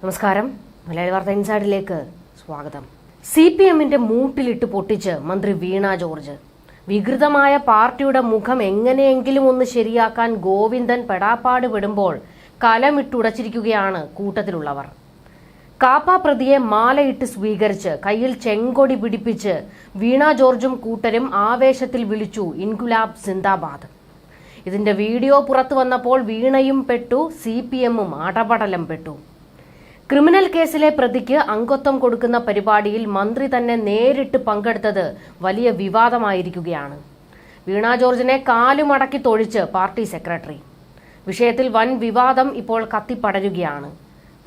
നമസ്കാരം. മലയാളി വാർത്ത ഇൻസൈഡിലേക്ക് സ്വാഗതം. സി പി എമ്മിന്റെ മൂട്ടിലിട്ട് പൊട്ടിച്ച് മന്ത്രി വീണ ജോർജ്. വികൃതമായ പാർട്ടിയുടെ മുഖം എങ്ങനെയെങ്കിലും ഒന്ന് ശരിയാക്കാൻ ഗോവിന്ദൻ പെടാപ്പാട് വിടുമ്പോൾ കലമിട്ടുടച്ചിരിക്കുകയാണ് കൂട്ടത്തിലുള്ളവർ. കാപ്പ പ്രതിയെ മാലയിട്ട് സ്വീകരിച്ച് കയ്യിൽ ചെങ്കൊടി പിടിപ്പിച്ച് വീണ ജോർജും കൂട്ടരും ആവേശത്തിൽ വിളിച്ചു ഇൻകുലാബ് സിന്ദാബാദ്. ഇതിന്റെ വീഡിയോ പുറത്തു വന്നപ്പോൾ വീണയും പെട്ടു സി പി എമ്മും അടപടലം പെട്ടു. ക്രിമിനൽ കേസിലെ പ്രതിക്ക് അംഗത്വം കൊടുക്കുന്ന പരിപാടിയിൽ മന്ത്രി തന്നെ നേരിട്ട് പങ്കെടുത്തത് വലിയ വിവാദമായിരിക്കുകയാണ്. വീണ ജോർജിനെ കാലുമടക്കി തൊഴിച്ച് പാർട്ടി സെക്രട്ടറി. വിഷയത്തിൽ വൻ വിവാദം ഇപ്പോൾ കത്തിപ്പടരുകയാണ്.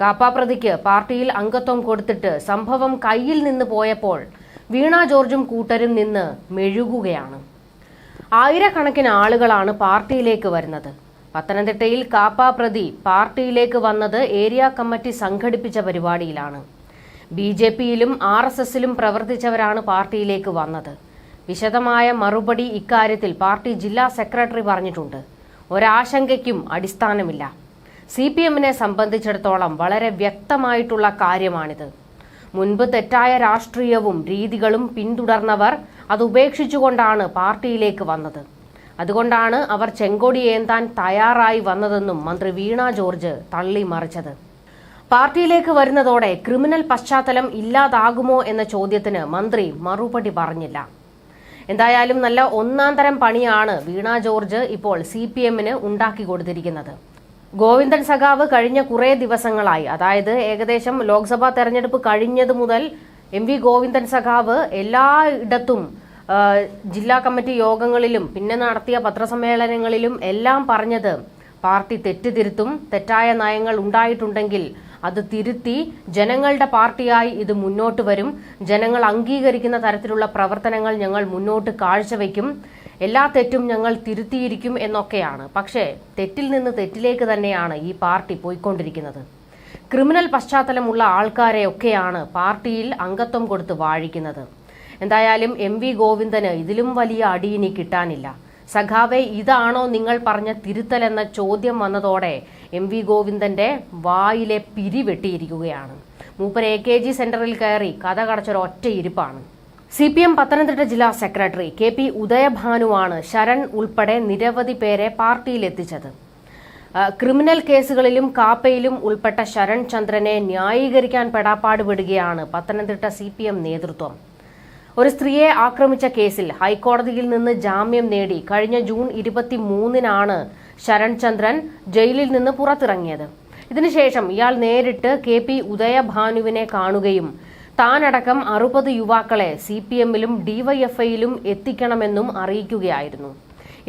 കാപ്പ പ്രതിക്ക് പാർട്ടിയിൽ അംഗത്വം കൊടുത്തിട്ട് സംഭവം കയ്യിൽ നിന്ന് പോയപ്പോൾ വീണ ജോർജും കൂട്ടരും നിന്ന് മെഴുകുകയാണ്. ആയിരക്കണക്കിന് ആളുകളാണ് പാർട്ടിയിലേക്ക് വരുന്നത്. പത്തനംതിട്ടയിൽ കാപ്പ പ്രതി പാർട്ടിയിലേക്ക് വന്നത് ഏരിയ കമ്മിറ്റി സംഘടിപ്പിച്ച പരിപാടിയിലാണ്. ബി ജെ പിയിലും ആർ എസ് എസിലും പ്രവർത്തിച്ചവരാണ് പാർട്ടിയിലേക്ക് വന്നത്. വിശദമായ മറുപടി ഇക്കാര്യത്തിൽ പാർട്ടി ജില്ലാ സെക്രട്ടറി പറഞ്ഞിട്ടുണ്ട്. ഒരാശങ്കയ്ക്കും അടിസ്ഥാനമില്ല. സി പി എമ്മിനെ സംബന്ധിച്ചിടത്തോളം വളരെ വ്യക്തമായിട്ടുള്ള കാര്യമാണിത്. മുൻപ് തെറ്റായ രാഷ്ട്രീയവും രീതികളും പിന്തുടർന്നവർ അത് ഉപേക്ഷിച്ചുകൊണ്ടാണ് പാർട്ടിയിലേക്ക് വന്നത്. അതുകൊണ്ടാണ് അവർ ചെങ്കോടി ഏന്താൻ തയ്യാറായി വന്നതെന്നും മന്ത്രി വീണ ജോർജ് തള്ളി മറിച്ചത്. പാർട്ടിയിലേക്ക് വരുന്നതോടെ ക്രിമിനൽ പശ്ചാത്തലം ഇല്ലാതാകുമോ എന്ന ചോദ്യത്തിന് മന്ത്രി മറുപടി പറഞ്ഞില്ല. എന്തായാലും നല്ല ഒന്നാം തരം പണിയാണ് വീണ ജോർജ് ഇപ്പോൾ സി പി എമ്മിന് ഉണ്ടാക്കി കൊടുത്തിരിക്കുന്നത്. ഗോവിന്ദൻ സഖാവ് കഴിഞ്ഞ കുറേ ദിവസങ്ങളായി അതായത് ഏകദേശം ലോക്സഭാ തെരഞ്ഞെടുപ്പ് കഴിഞ്ഞതു മുതൽ എം വി ഗോവിന്ദൻ സഖാവ് എല്ലായിടത്തും ജില്ലാ കമ്മിറ്റി യോഗങ്ങളിലും പിന്നെ നടത്തിയ പത്രസമ്മേളനങ്ങളിലും എല്ലാം പറഞ്ഞത് പാർട്ടി തെറ്റുതിരുത്തും തെറ്റായ നയങ്ങൾ ഉണ്ടായിട്ടുണ്ടെങ്കിൽ അത് തിരുത്തി ജനങ്ങളുടെ പാർട്ടിയായി ഇത് മുന്നോട്ട് വരും. ജനങ്ങൾ അംഗീകരിക്കുന്ന തരത്തിലുള്ള പ്രവർത്തനങ്ങൾ ഞങ്ങൾ മുന്നോട്ട് കാഴ്ചവെക്കും. എല്ലാ തെറ്റും ഞങ്ങൾ തിരുത്തിയിരിക്കും എന്നൊക്കെയാണ്. പക്ഷേ തെറ്റിൽ നിന്ന് തെറ്റിലേക്ക് തന്നെയാണ് ഈ പാർട്ടി പോയിക്കൊണ്ടിരിക്കുന്നത്. ക്രിമിനൽ പശ്ചാത്തലമുള്ള ആൾക്കാരെയൊക്കെയാണ് പാർട്ടിയിൽ അംഗത്വം കൊടുത്ത് വാഴിക്കുന്നത്. എന്തായാലും എം വി ഗോവിന്ദന് ഇതിലും വലിയ അടി ഇനി കിട്ടാനില്ല. സഖാവെ ഇതാണോ നിങ്ങൾ പറഞ്ഞ തിരുത്തൽ എന്ന ചോദ്യം വന്നതോടെ എം വി ഗോവിന്ദന്റെ വായിലെ പിരി വെട്ടിയിരിക്കുകയാണ്. മൂപ്പർ എ കെ ജി സെന്ററിൽ കയറി കഥ കടച്ചൊരു ഒറ്റ ഇരിപ്പാണ്. സി പി എം പത്തനംതിട്ട ജില്ലാ സെക്രട്ടറി കെ പി ഉദയഭാനുവാണ് ശരൺ ഉൾപ്പെടെ നിരവധി പേരെ പാർട്ടിയിലെത്തിച്ചത്. ക്രിമിനൽ കേസുകളിലും കാപ്പയിലും ഉൾപ്പെട്ട ശരൺ ചന്ദ്രനെ ന്യായീകരിക്കാൻ പെടാപ്പാട് വിടുകയാണ് പത്തനംതിട്ട സി നേതൃത്വം. ഒരു സ്ത്രീയെ ആക്രമിച്ച കേസിൽ ഹൈക്കോടതിയിൽ നിന്ന് ജാമ്യം നേടി കഴിഞ്ഞ ജൂൺ ഇരുപത്തി മൂന്നിനാണ് ശരൺ ചന്ദ്രൻ ജയിലിൽ നിന്ന് പുറത്തിറങ്ങിയത്. ഇതിനുശേഷം ഇയാൾ നേരിട്ട് കെ പി ഉദയഭാനുവിനെ കാണുകയും താനടക്കം അറുപത് യുവാക്കളെ സി പി എമ്മിലും ഡിവൈഎഫ്ഐയിലും എത്തിക്കണമെന്നും അറിയിക്കുകയായിരുന്നു.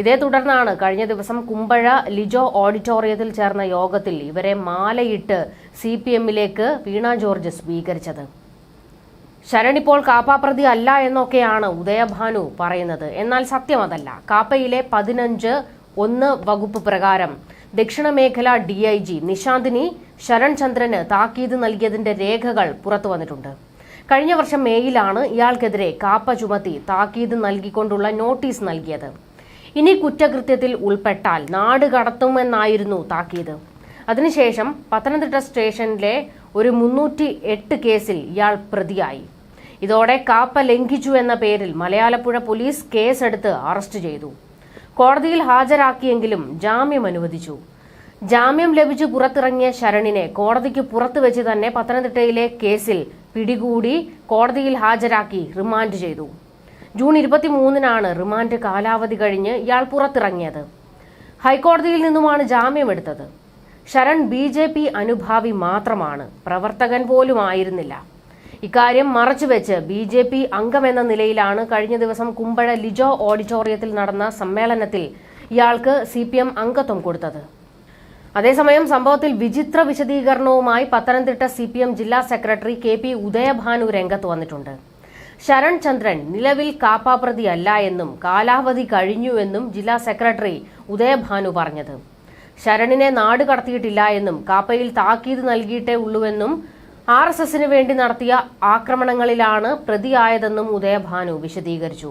ഇതേ തുടർന്നാണ് കഴിഞ്ഞ ദിവസം കുമ്പഴ ലിജോ ഓഡിറ്റോറിയത്തിൽ ചേർന്ന യോഗത്തിൽ ഇവരെ മാലയിട്ട് സി പി എമ്മിലേക്ക് വീണ ജോർജ് സ്വീകരിച്ചത്. ശരൺ ഇപ്പോൾ കാപ്പാപ്രതി അല്ല എന്നൊക്കെയാണ് ഉദയഭാനു പറയുന്നത്. എന്നാൽ സത്യം അതല്ല കാപ്പയിലെ പതിനഞ്ച് ഒന്ന് വകുപ്പ് പ്രകാരം ദക്ഷിണ മേഖല D I G Nishanthini Saran ചന്ദ്രന് താക്കീത് നൽകിയതിന്റെ രേഖകൾ പുറത്തു വന്നിട്ടുണ്ട്. കഴിഞ്ഞ വർഷം മേയിലാണ് ഇയാൾക്കെതിരെ കാപ്പ ചുമത്തി താക്കീത് നൽകിക്കൊണ്ടുള്ള നോട്ടീസ് നൽകിയത്. ഇനി കുറ്റകൃത്യത്തിൽ ഉൾപ്പെട്ടാൽ നാട് കടത്തുമെന്നായിരുന്നു താക്കീത്. അതിനുശേഷം പത്തനംതിട്ട സ്റ്റേഷനിലെ ഒരു മുന്നൂറ്റി എട്ട് കേസിൽ ഇയാൾ പ്രതിയായി. ഇതോടെ കാപ്പ ലംഘിച്ചു എന്ന പേരിൽ മലയാളപ്പുഴ പോലീസ് കേസെടുത്ത് അറസ്റ്റ് ചെയ്തു. കോടതിയിൽ ഹാജരാക്കിയെങ്കിലും ജാമ്യം അനുവദിച്ചു. ജാമ്യം ലഭിച്ചു പുറത്തിറങ്ങിയ ശരണിനെ കോടതിക്ക് പുറത്തു വെച്ച് തന്നെ പത്തനംതിട്ടയിലെ കേസിൽ പിടികൂടി കോടതിയിൽ ഹാജരാക്കി റിമാൻഡ് ചെയ്തു. ജൂൺ ഇരുപത്തിമൂന്നിനാണ് റിമാൻഡ് കാലാവധി കഴിഞ്ഞ് ഇയാൾ പുറത്തിറങ്ങിയത്. ഹൈക്കോടതിയിൽ നിന്നുമാണ് ജാമ്യമെടുത്തത് ശരൺ ബി ജെ പി അനുഭാവി മാത്രമാണ്. പ്രവർത്തകൻ പോലും ആയിരുന്നില്ല ഇക്കാര്യം മറച്ചുവെച്ച് ബി ജെ പി അംഗമെന്ന നിലയിലാണ് കഴിഞ്ഞ ദിവസം കുമ്പഴ ലിജോ ഓഡിറ്റോറിയത്തിൽ നടന്ന സമ്മേളനത്തിൽ ഇയാൾക്ക് സി പി എം അംഗത്വം കൊടുത്തത്. അതേസമയം സംഭവത്തിൽ വിചിത്ര വിശദീകരണവുമായി പത്തനംതിട്ട സി പി എം ജില്ലാ സെക്രട്ടറി കെ പി ഉദയഭാനു രംഗത്ത് വന്നിട്ടുണ്ട്. ശരൺ ചന്ദ്രൻ നിലവിൽ കാപ്പാപ്രതി അല്ല എന്നും കാലാവധി കഴിഞ്ഞുവെന്നും ജില്ലാ സെക്രട്ടറി ഉദയഭാനു പറഞ്ഞത്. ശരണിനെ നാട് കടത്തിയിട്ടില്ല എന്നും കാപ്പയിൽ താക്കീത് നൽകിയിട്ടേ ഉള്ളൂവെന്നും ആർ എസ് എസിന് വേണ്ടി നടത്തിയ ആക്രമണങ്ങളിലാണ് പ്രതിയായതെന്നും ഉദയഭാനു വിശദീകരിച്ചു.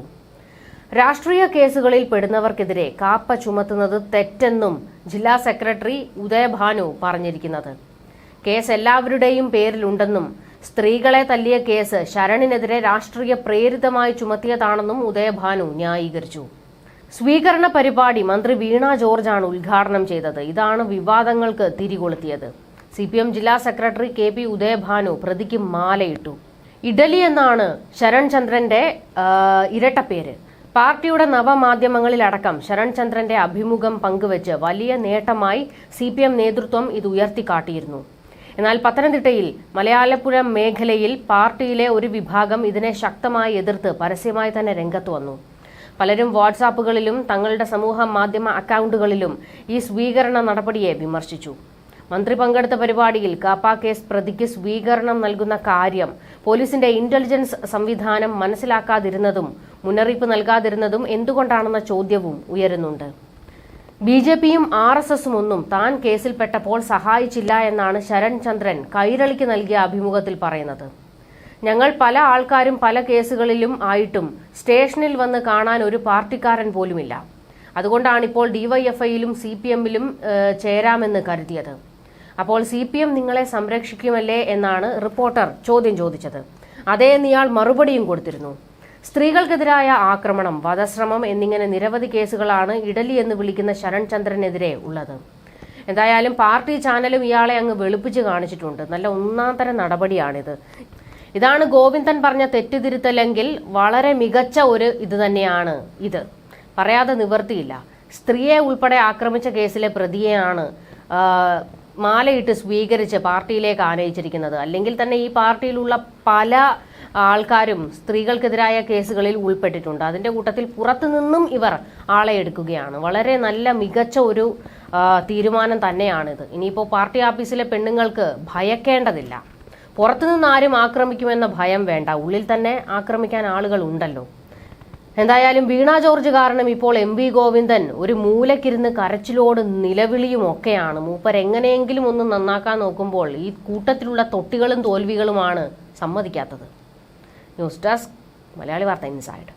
രാഷ്ട്രീയ കേസുകളിൽ പെടുന്നവർക്കെതിരെ കാപ്പ ചുമത്തുന്നത് തെറ്റെന്നും ജില്ലാ സെക്രട്ടറി ഉദയഭാനു പറഞ്ഞിരിക്കുന്നത്. കേസ് എല്ലാവരുടെയും പേരിലുണ്ടെന്നും സ്ത്രീകളെ തല്ലിയ കേസ് ശരണിനെതിരെ രാഷ്ട്രീയ പ്രേരിതമായി ചുമത്തിയതാണെന്നും ഉദയഭാനു ന്യായീകരിച്ചു. സ്വീകരണ പരിപാടി മന്ത്രി വീണ ജോർജാണ് ഉദ്ഘാടനം ചെയ്തത്. ഇതാണ് വിവാദങ്ങൾക്ക് തിരികൊളുത്തിയത്. സി പി എം ജില്ലാ സെക്രട്ടറി കെ പി ഉദയഭാനു പ്രതിക്ക് മാലയിട്ടു. ഇഡലി എന്നാണ് ശരൺ ചന്ദ്രന്റെ ഇരട്ട ഇരട്ടപ്പേര് പാർട്ടിയുടെ നവമാധ്യമങ്ങളിലടക്കം ശരൺ ചന്ദ്രന്റെ അഭിമുഖം പങ്കുവച്ച് വലിയ നേട്ടമായി സി പി എം നേതൃത്വം ഇത് ഉയർത്തിക്കാട്ടിയിരുന്നു. എന്നാൽ പത്തനംതിട്ടയിൽ മലയാളപ്പുഴ മേഖലയിൽ പാർട്ടിയിലെ ഒരു വിഭാഗം ഇതിനെ ശക്തമായി എതിർത്ത് പരസ്യമായി തന്നെ രംഗത്ത് വന്നു. പലരും വാട്സാപ്പുകളിലും തങ്ങളുടെ സമൂഹ മാധ്യമ അക്കൗണ്ടുകളിലും ഈ സ്വീകരണ നടപടിയെ വിമർശിച്ചു. മന്ത്രി പങ്കെടുത്ത പരിപാടിയിൽ കാപ്പ കേസ് പ്രതിക്ക് സ്വീകരണം നൽകുന്ന കാര്യം പോലീസിന്റെ ഇന്റലിജൻസ് സംവിധാനം മനസ്സിലാക്കാതിരുന്നതും മുന്നറിയിപ്പ് നൽകാതിരുന്നതും എന്തുകൊണ്ടാണെന്ന ചോദ്യവും ഉയരുന്നുണ്ട്. ബി ജെ പിയും ആർ എസ് എസും ഒന്നും താൻ കേസിൽപ്പെട്ടപ്പോൾ സഹായിച്ചില്ല എന്നാണ് ശരൺ ചന്ദ്രൻ കൈരളിക്ക് നൽകിയ അഭിമുഖത്തിൽ പറയുന്നത്. ഞങ്ങൾ പല ആൾക്കാരും പല കേസുകളിലും ആയിട്ടും സ്റ്റേഷനിൽ വന്ന് കാണാൻ ഒരു പാർട്ടിക്കാരൻ പോലുമില്ല. അതുകൊണ്ടാണ് ഇപ്പോൾ ഡിവൈഎഫ്ഐയിലും സി പി എമ്മിലും ചേരാമെന്ന് കരുതിയത്. അപ്പോൾ സി പി എം നിങ്ങളെ സംരക്ഷിക്കുമല്ലേ എന്നാണ് റിപ്പോർട്ടർ ചോദ്യം ചോദിച്ചത്. അതേ നിയാൾ മറുപടിയും കൊടുത്തിരുന്നു. സ്ത്രീകൾക്കെതിരായ ആക്രമണം വധശ്രമം എന്നിങ്ങനെ നിരവധി കേസുകളാണ് ഇഡലി എന്ന് വിളിക്കുന്ന ശരൺ ചന്ദ്രനെതിരെ ഉള്ളത്. എന്തായാലും പാർട്ടി ചാനലും ഇയാളെ അങ്ങ് വെളുപ്പിച്ച് കാണിച്ചിട്ടുണ്ട്. നല്ല ഒന്നാം തരം നടപടിയാണിത്. ഇതാണ് ഗോവിന്ദൻ പറഞ്ഞ തെറ്റുതിരുത്തലെങ്കിൽ വളരെ മികച്ച ഒരു ഇത് തന്നെയാണ് ഇത്. പറയാതെ നിവർത്തിയില്ല. സ്ത്രീയെ ഉൾപ്പെടെ ആക്രമിച്ച കേസിലെ പ്രതിയെയാണ് മാലയിട്ട് സ്വീകരിച്ച് പാർട്ടിയിലേക്ക് ആനയിച്ചിരിക്കുന്നത്. അല്ലെങ്കിൽ തന്നെ ഈ പാർട്ടിയിലുള്ള പല ആൾക്കാരും സ്ത്രീകൾക്കെതിരായ കേസുകളിൽ ഉൾപ്പെട്ടിട്ടുണ്ട്. അതിന്റെ കൂട്ടത്തിൽ പുറത്തുനിന്നും ഇവർ ആളെ എടുക്കുകയാണ്. വളരെ നല്ല മികച്ച ഒരു തീരുമാനം തന്നെയാണിത്. ഇനിയിപ്പോൾ പാർട്ടി ഓഫീസിലെ പെണ്ണുങ്ങൾക്ക് ഭയക്കേണ്ടതില്ല. പുറത്തുനിന്ന് ആരും ആക്രമിക്കുമെന്ന ഭയം വേണ്ട. ഉള്ളിൽ തന്നെ ആക്രമിക്കാൻ ആളുകൾ ഉണ്ടല്ലോ. എന്തായാലും വീണ ജോർജ് കാരണം ഇപ്പോൾ എം വി ഗോവിന്ദൻ ഒരു മൂലക്കിരുന്ന് കരച്ചിലോട് നിലവിളിയും ഒക്കെയാണ്. മൂപ്പർ എങ്ങനെയെങ്കിലും ഒന്ന് നന്നാക്കാൻ നോക്കുമ്പോൾ ഈ കൂട്ടത്തിലുള്ള തൊട്ടികളും തോൽവികളുമാണ് സമ്മതിക്കാത്തത്. News desk Malayali Vartha inside.